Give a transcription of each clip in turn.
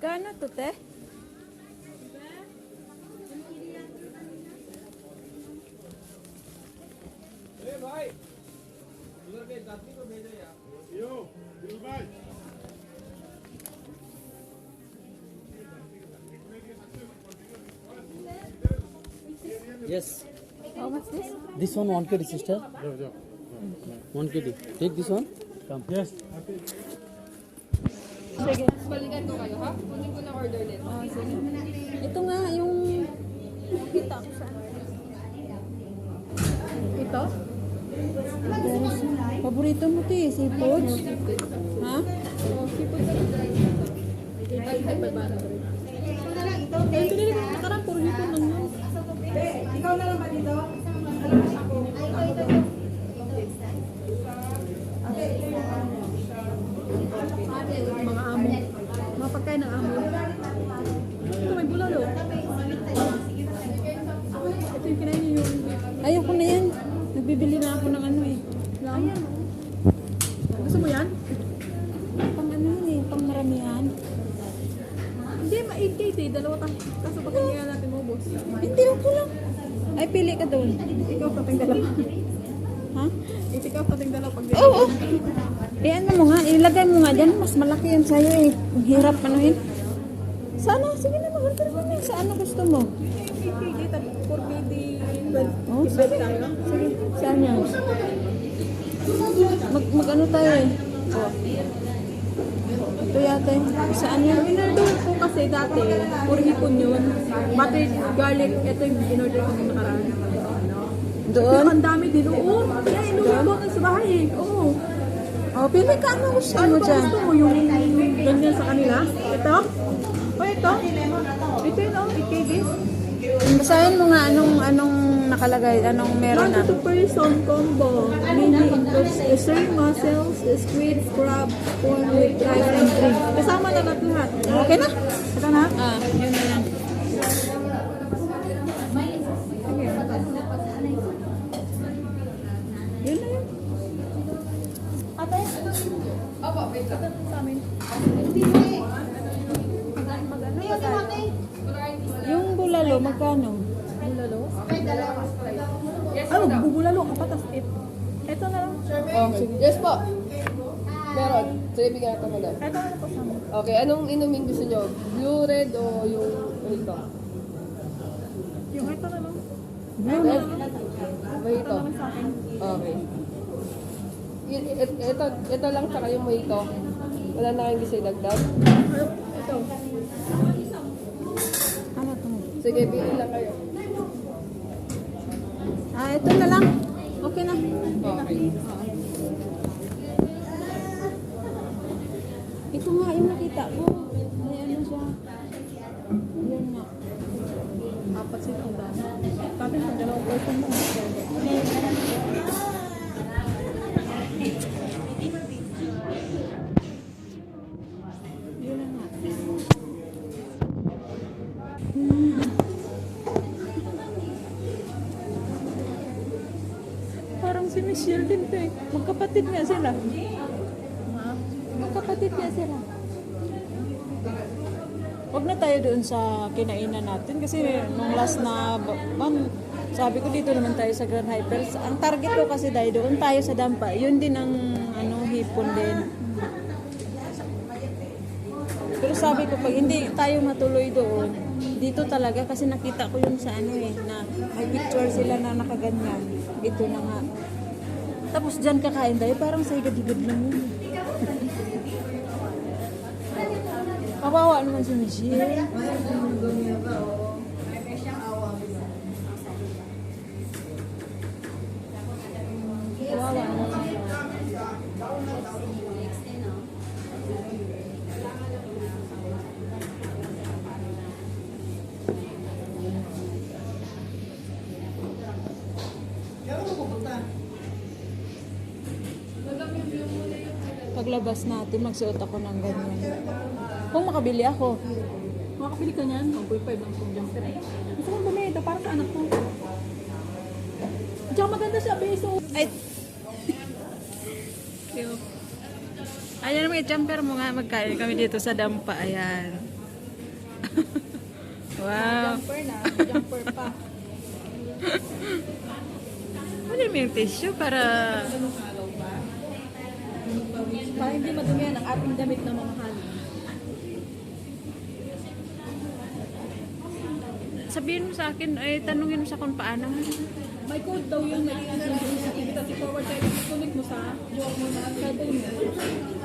Magkano to, te? Yes. How much this? This one 1 kg sister. 1 kg. Take this one. Come. Yes. Sige. Balikan ko kayo, ha? Kunin ko na order nito. Oh, sige. Ito nga yung kita ko saan. Ito? Paborito mo to eh, seafood. Ha? Oh, seafood ka rin. Ay, ay, ay, ba? Eh, pinili ko nakarang puro hipon lang yun. Mga ka doon. Ikaw pating dalawa. ha? Ikaw pating dalawa pag Oo. Oh, Eh, ano mo nga, ilagay mo nga dyan. Mas malaki yan sa'yo eh. Ang hirap ano yun. Sana, sige na, mag-order mo na. Sa ano gusto mo? Kita, 4 Oh, sige. Sige, saan yan? Mag, mag ano tayo eh. Oh. Ito yata eh. Saan yan? Inorder ko kasi dati, puro hipon yun. Buttered garlic, ito yung inorder ko nung nakaraan. Doon? ang dami din. Oo, kaya inuwi ko na sa bahay eh. Oo. Oh, pili ka. Ano gusto Ano mo ba dyan? gusto mo? Yung ganyan sa kanila? Ito? O ito? Ito yun oh, 8 kgs. Basahin mo nga anong anong nakalagay, anong meron na. To person combo. Mainly includes the same mussels, the squid, crab, corn with rice and drink. Kasama na lahat lahat. Okay na? Ito na? Ah, yun na lang. Opo, wait lang. Ito sa amin. Yung bulalo, magkano? Bulalo? Ano, bubulalo ka pa, tas it. Ito na lang. Okay. Yes po. Meron. Sige, bigyan natin mo na. Ito na lang po sa amin. Okay, anong inumin gusto nyo? Blue, red, o yung ito? Yung ito na lang. Red? May Ito ito. na lang sa akin. Okay. Ito, ito lang tsaka yung mojito. Wala na kayong gusto idagdag? Ito. Ano to? Sige, bili lang kayo. Ah, ito na lang. Okay na. Okay. Ito nga yung nakita ko. May ano siya. Yan nga. Apat sila ang dami. Sabi ko, dalawang person mo. Yun si Michelle din to eh. Magkapatid nga sila. Magkapatid niya sila. Huwag na tayo doon sa kinainan natin kasi nung last na, ma'am, sabi ko dito naman tayo sa Grand Hypers. Ang target ko kasi dahil doon tayo sa Dampa. Yun din ang ano, hipon din. Pero sabi ko, pag hindi tayo matuloy doon, dito talaga kasi nakita ko yun sa ano eh, na may picture sila na nakaganyan. Ito na nga. Tapos dyan kakain tayo, parang sa higad-higad lang yun. Kawawa naman si Michelle. Kawawa naman. Paglabas natin, magsuot ako ng ganyan. Kung makabili ako. Makakabili ka niyan. 1.5 lang kung jumper. Gusto kong bumili ito para sa anak ko. Tsaka maganda siya, beso. Ay! Ayan naman, jumper mo nga. Magkain kami dito sa dampa. Ayan. Wow. Jumper na. Jumper pa. Ano yung tissue para... Para hindi madumihan ang ating damit na mamahal. Sabihin mo sa akin, ay tanungin mo sa kung paano. May code daw yun. May activity si forward tayo. Connect mo sa joke mo na cellphone mo.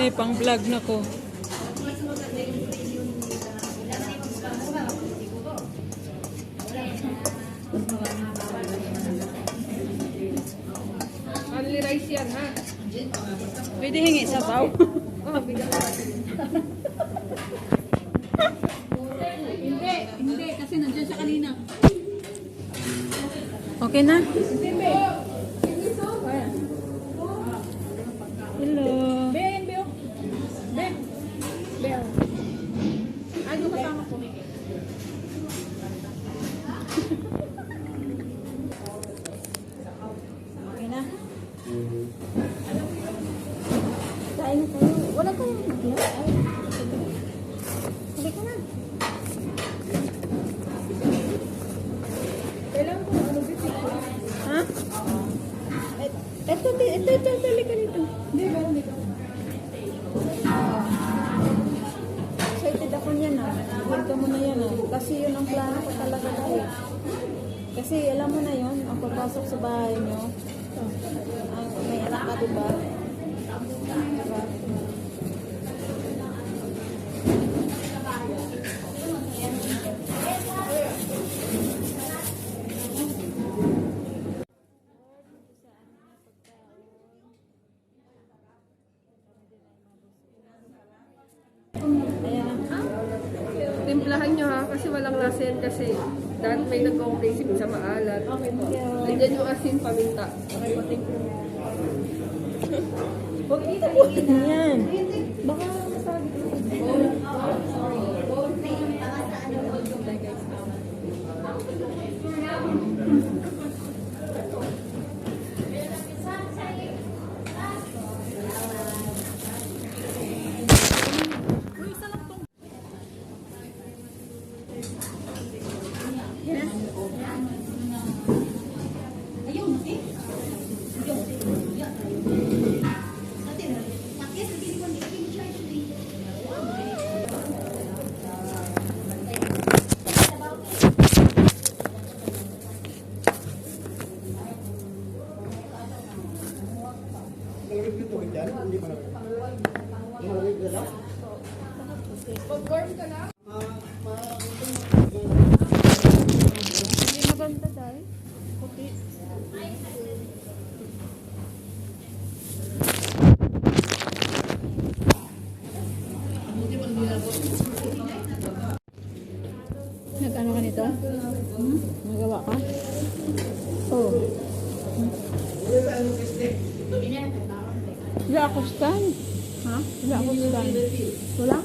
May pang vlog na ko. Only rice yan, ha? Pwede hingi sa baw. Oh. Hindi. Hindi. Kasi nandiyan siya kanina. Okay na? Hello. Wala tayong magla. Ay, Halika na. Kailangan ko ano, Be, picture. Ha? Ito, ito, ito, ito, halika dito. Hindi, meron dito. Excited ako niyan ah. Kwento mo na yan ah. Kasi yun ang plano ko talaga dahil. Kasi alam mo na yun, ang papasok sa bahay nyo. Ang, may anak ka diba? Timplahan nyo, ha? Kasi walang asin kasi. Dahil may nag-complain si sa maalat. Thank you. Nandiyan yung asin paminta. Huwag kita po. Yan. Baka masabi ko. Hindi Nag-ano ka nito? Hmm? Nagawa ka? Oh. Wala ako stand. Ha? Wala ako stand. Wala?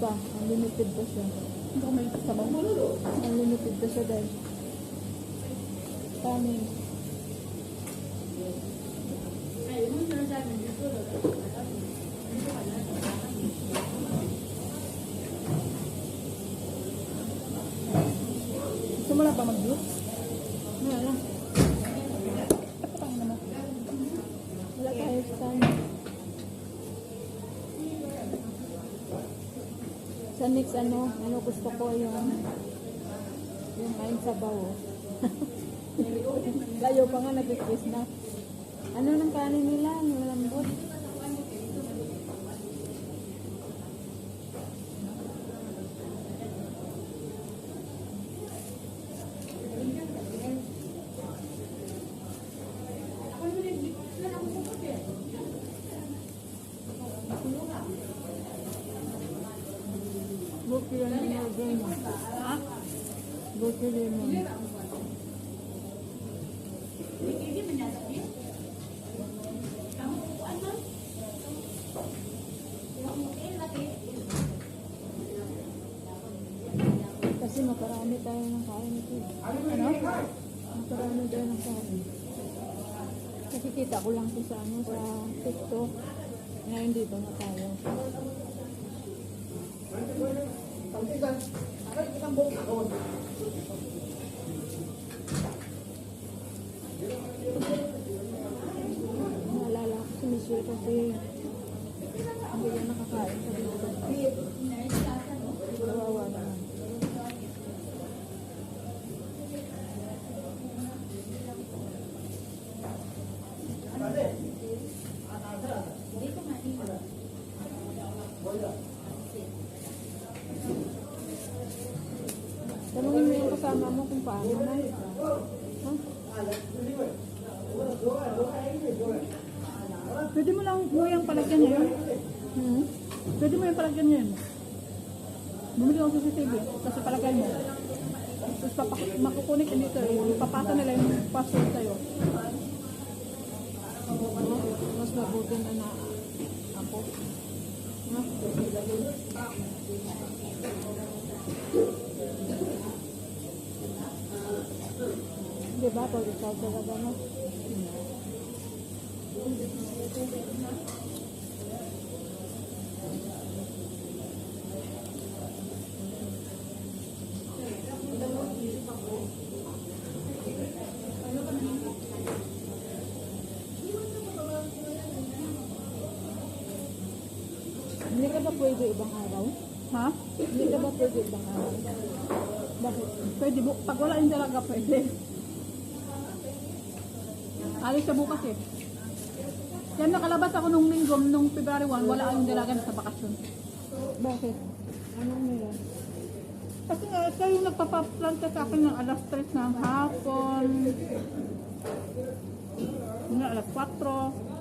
Pa? Unlimited pa siya. Hindi may sabaw. Unlimited pa siya dahil. Yun? Sumula pa mag-view? Wala lang. Wala tayo sa Sa next ano, ano gusto ko yung yung kain sa bawo. Layo pa nga nag-request na. Ano ng kanin nila? Malambot. Buti lemon. Kasi makarami tayo ng kain ito. Ano? Makarami tayo ng kain. Kasi kita ko lang ito sa ano, sa TikTok. Ngayon dito na tayo. Naalala ko si Miss Ray kasi hindi yan nakakain sa dito. Kawawa naman. Tanungin mo yung kasama mo kung paano na. Ha? Pwede mo lang mo yung palagyan niya yun. Hmm? Pwede mo yung palagyan niya yun. Bumili ako sa CCTV, tapos palagay mo. Tapos makukunik ka dito, ipapasa nila yung password sa'yo. Mas mabuti na na ako. Diba? Pag ikaw talaga mo. Hindi ka ba pwede ibang araw? Ha? Hindi ka ba pwede ibang araw? Bakit? Pwede, bu- pag wala yung dalaga, pwede. Alis sa bukas eh. Yan nakalabas ako nung linggo, nung February 1, wala yung dalaga na sa bakasyon. Bakit? Anong meron? Kasi nga, siya yung nagpapaplanta sa akin ng alas 3 ng hapon. Yung alas 4.